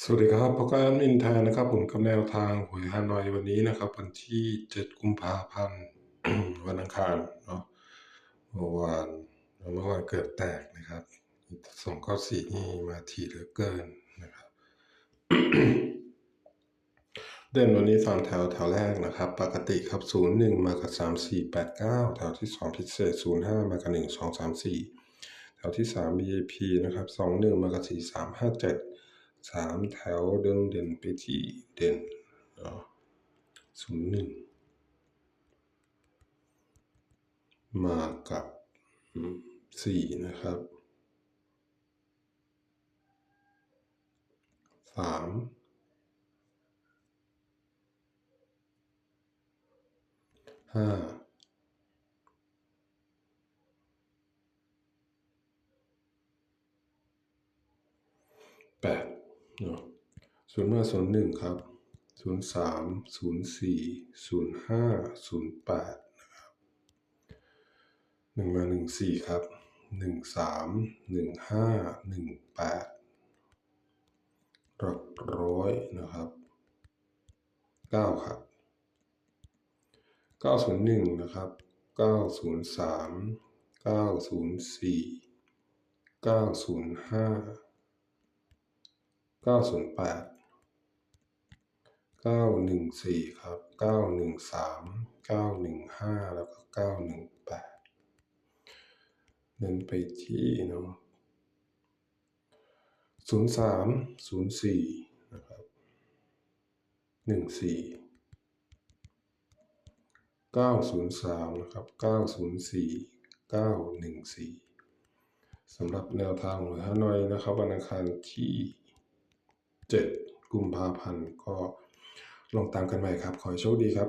สวัสดีครับพบกับแอดมินแทนนะครับ ผมกับแนวทางหวยฮานอยวันนี้นะครับ วันที่ 7 กุมภาพันธ์วันอังคารเนาะเมื่อวานเมื่อวานเกิดแตกนะครับสองข้อสี่นี่มาทีเหลือเกินนะครับ เด่นวันนี้สามแถวแถวแรกนะครับ ปกติครับ 0 1 มากับ 3 4 8 9 แถวที่ 2 พิเศษ 0 5 มากับ 1 2 3 4 แถวที่3 VIP นะครับ 2 1 มากับ 4 3 5 7 สามแถวเดินเด่นไปจีเด่นศูนย์หนึ่งมากับสี่นะครับสามห้าแปด ศูนย์มาศูนย์หนึ่งครับศูนย์สามศูนย์สี่ศูนย์ห้าศูนย์แปดนะครับหนึ่งมาหนึ่งสี่ครับหนึ่งสามหนึ่งห้าหนึ่งแปดหลักร้อยนะครับเก้าครับเก้าศูนย์หนึ่งนะครับเก้าศูนย์สามเก้าศูนย์สี่เก้าศูนย์ห้า เก้าศูนย์แปดเก้าหนึ่งสี่ครับเก้าหนึ่งสามเก้าหนึ่งห้าแล้วก็เก้าหนึ่งแปดเน้นไปที่เนาะศูนย์สามศูนย์สี่นะครับหนึ่งสี่เก้าศูนย์สามนะครับเก้าศูนย์สี่เก้าหนึ่งสี่สำหรับแนวทางหวยฮานอยนะครับวันอังคารที่ เจ็ดกุมภาพันธ์ก็ลองตามกันใหม่ครับ ขอให้โชคดีครับ